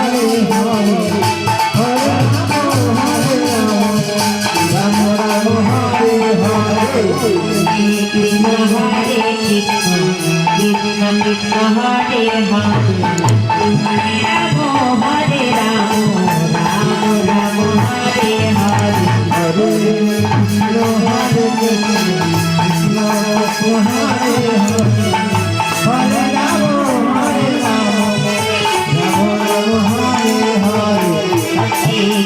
Hallelujah.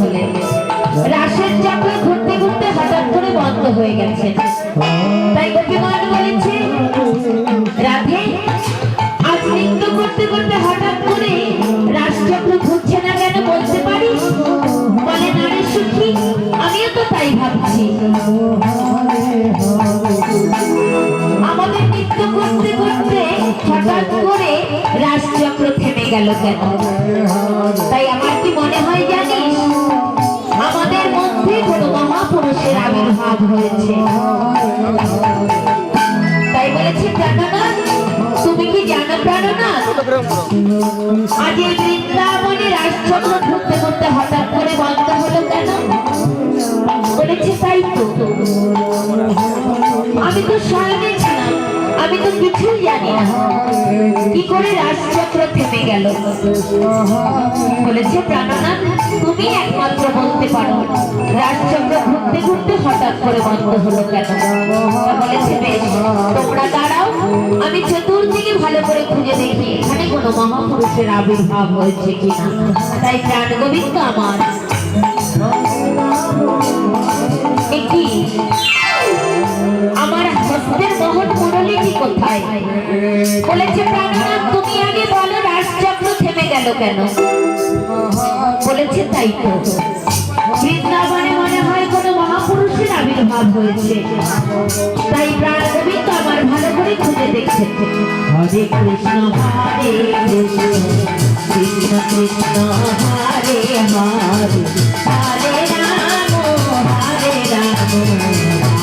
বন্ধ রাশের চক্রে ঘুরতে ঘুরতে হঠাৎ করে বন্ধ হয়ে গেছে। আমি তো কিছুই জানি না। কি করে রাজচক্র থেমে গেল? বলেছে প্রাণনাথ, তুমি একমাত্র বলতে পারো। রাজচক্র ঘুরতে ঘুরতে হঠাৎ করে বন্ধ হলো কেন? বলেছে তোমরা দাঁড়াও, আমি চতুর্দিকে ভালো করে খুঁজে দেখি, এখানে কোনো মহাপুরুষের আবির্ভাব হয়েছে কিনা। তাই প্রাণ গোবিন্দ আমার। একটি আমার হস্তের মোহন মুরলিটি কোথায়? বলেছে, প্রাণনাথ, তুমি আগে বলো, রাজচক্র থেমে গেল কেন? বলেছে, তাই তো। বৃন্দাবনে মনে হয় কোনো মহাপুরুষের আবির্ভাব হয়েছে। তাই প্রাণ গোবিন্দ আমার ভালো করে খুঁজে দেখছে। হরে কৃষ্ণ হরে কৃষ্ণ কৃষ্ণ কৃষ্ণ, হরে হরে হরে রাম হরে রাম।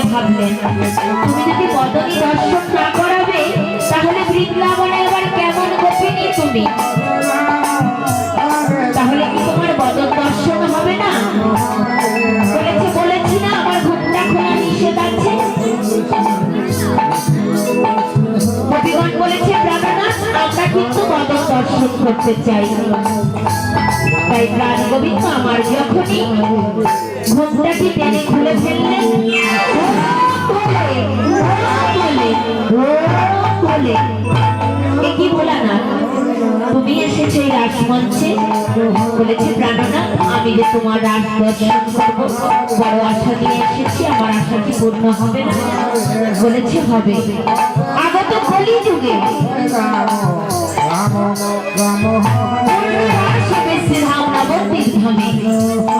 মনে ভাবলেন। তুমি যদি বদনী দর্শন না করাবে, তাহলে বৃন্দাবনে আবার কেমন গোপিনী তুমি? তাহলে কি তোমার বদন দর্শন হবে না? বলেছে, বলেছি না, আমার ঘুমটা খোলা নিষেধ আছে। গোপীগণ বলেছে, প্রাণনাথ, আমরা কিন্তু বদন দর্শন করতে চাই। তাই প্রাণ গোবিন্দ আমার যখনই ঘুমটাকে টেনে খুলে ফেললেন কি বলা না তুমি এসেছ রাসমঞ্চে বলেছে প্রাণনা আমি যে তোমার রাস দর্শন করব বড় আশা নিয়ে এসেছি আমার আশা কি পূর্ণ হবে না বলেছে হবে আগত কলি যুগে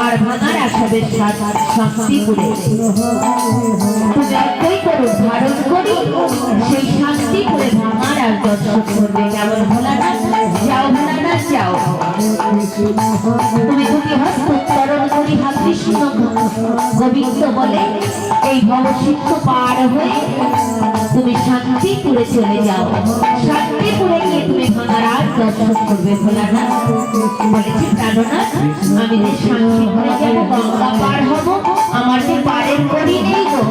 আর ভাঙার আসবে শান্তিপুরে তো যতই করো সেই শান্তিপুরে ভাঙার আর দর্শন করবে। কেমন ভোলানাথ তুমি দুটি হস্ত উত্তরণ করি হা কৃষ্ণ গোবিন্দ বলে, এই ভবসিদ্ধ পার হয়ে তুমি শান্তিপুরে চলে যাও। শান্তিপুরে গিয়ে তুমি ভাঙার দর্শন করবে ভোলানাথ বলেছি প্রাণনাথ আমি যে শান্তিপুরে যাব, গঙ্গা পার হব, আমার যে পারের করি নেই গো।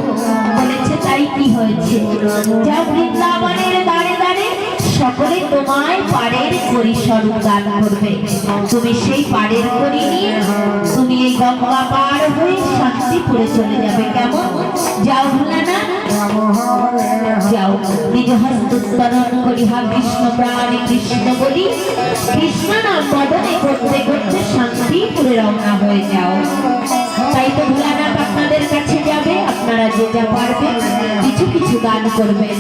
বলেছে, তাই কি হয়েছে? যাও বৃন্দাবনের দাঁড়ে দাঁড়ে সকলে তোমায় পারের করি স্বরূপ দান করবে। তুমি সেই পারের করি নিয়ে তুমি এই গঙ্গা পার হয়ে শান্তিপুরে চলে যাবে। কেমন? যাও ভোলানাথ। যাও। নিজ হস্তোত্তরণ করি হা কৃষ্ণ প্রাণে কৃষ্ণ বলি। কৃষ্ণ নাম বদনে করতে করতে শান্তিপুরে রওনা হয়ে যাও। তাই তো ভোলানাথ আপনাদের কাছে যাবে, আপনারা যেটা পারবেন, কিছু কিছু দান করবেন।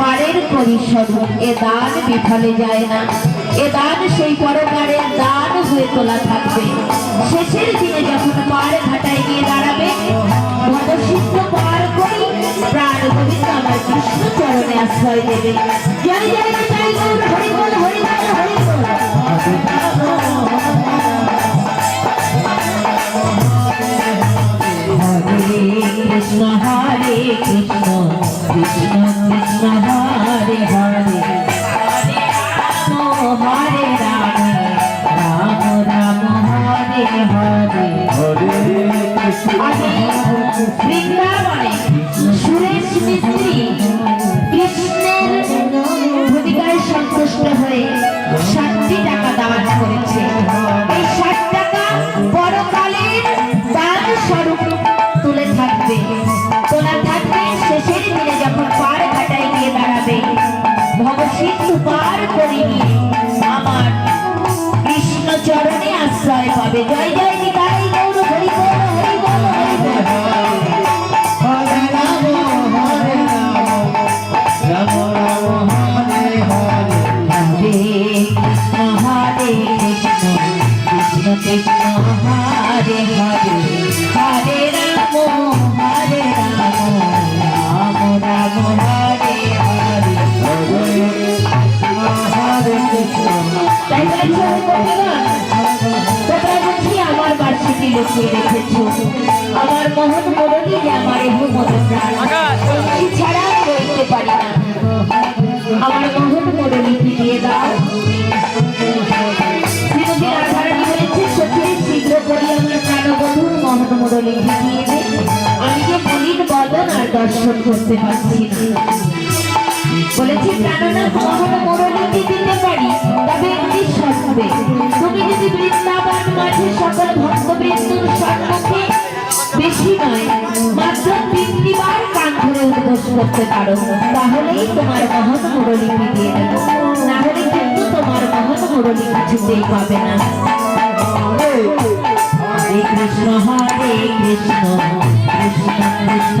পারের পরিস্বরূপ এ দান বিফলে যায় না। এ দান সেই পরকারের দান হয়ে তোলা থাকবে। শেষের দিনে যখন পার ঘাটায় গিয়ে দাঁড়াবে ভবসিদ্ধ পার করি প্রাণ গোবিন্দ আমার কৃষ্ণ চরণে আশ্রয় দেবে। জয় জয় জয় গৌর হরি বল। কৃষ্ণ হরে কৃষ্ণ কৃষ্ণ কৃষ্ণ হরে হরে হরে রাম হরে রাম রাম রাম হরে হরে আমি বৃন্দাবনে মুরলী যে আমার প্রাণ ছাড়া রইতে পারি না। আমার মোহন মুরলীটি দিয়ে দাও। আমি যে মলিন বদন আর দর্শন করতে পারছি বলেছি দিতে পারি সকল ভক্তবৃন্দুর সম্মুখে বেশি নয়, মাত্র তিনটিবার কান ধরে উপদেশ করতে পারো। তাহলেই তোমার মহান মুরলিপি দিয়ে দেব। না হলে কিন্তু তোমার মহান মুরলি কিছুতেই পাবে না। হরে কৃষ্ণ হরে কৃষ্ণ কৃষ্ণ কৃষ্ণ।